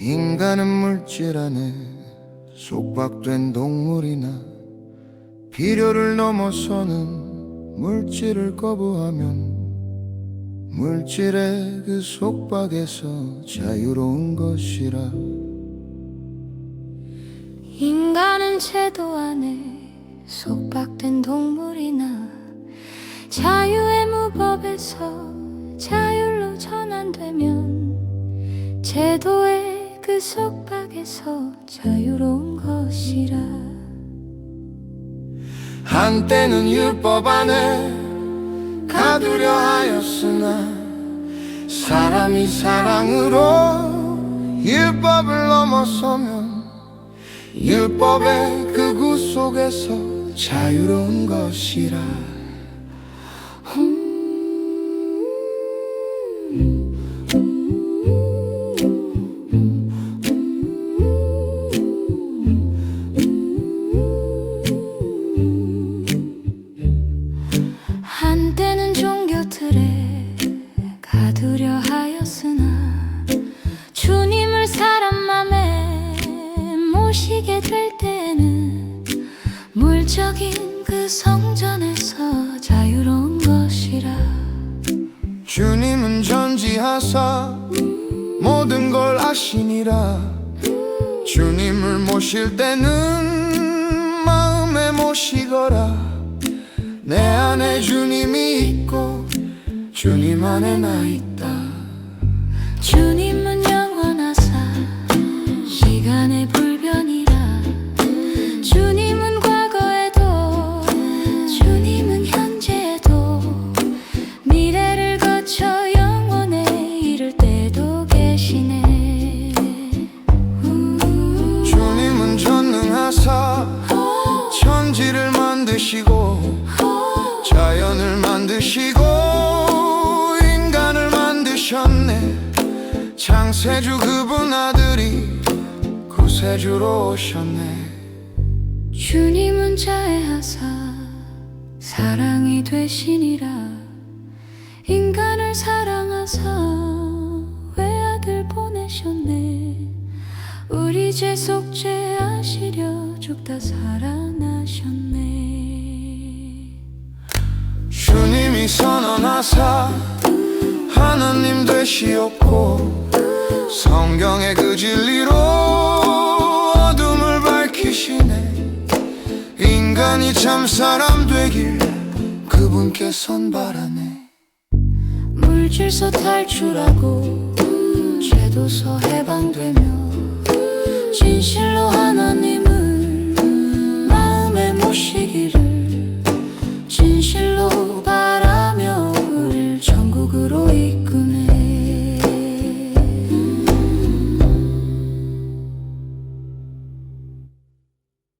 인간은 물질 안에 속박된 동물이나 필요를 넘어서는 물질을 거부하면 물질의 그 속박에서 자유로운 것이라. 인간은 제도 안에 속박된 동물이나 자유의 무법에서 자율로 전환되면 제도의 그 속박에서 자유로운 것이라. 한때는 율법 안에 가두려 하였으나 사람이 사랑으로 율법을 넘어서면 율법의 그 구 속에서 자유로운 것이라 물적인 그 성전에서 자유로운 것이라. 주님은 전지하사 모든 걸 아시니라. 주님을 모실 때는 마음에 모시거라. 내 안에 주님이 있고 주님 안에 나 있다. 주님 만드시고 인간을 만드셨네. 창세주 그분 아들이 구세주로 오셨네. 주님은 자애하사 사랑이 되시니라. 인간을 사랑하사 외아들 보내셨네? 우리 죄 속죄 하시려 죽다 살아나셨네 선언하사 하나님 되시었고 성경의 그 진리로 어둠을 밝히시네. 인간이 참 사람 되길 그분께 선바라네. 물질서 탈출하고 죄도서 해방되며 진실로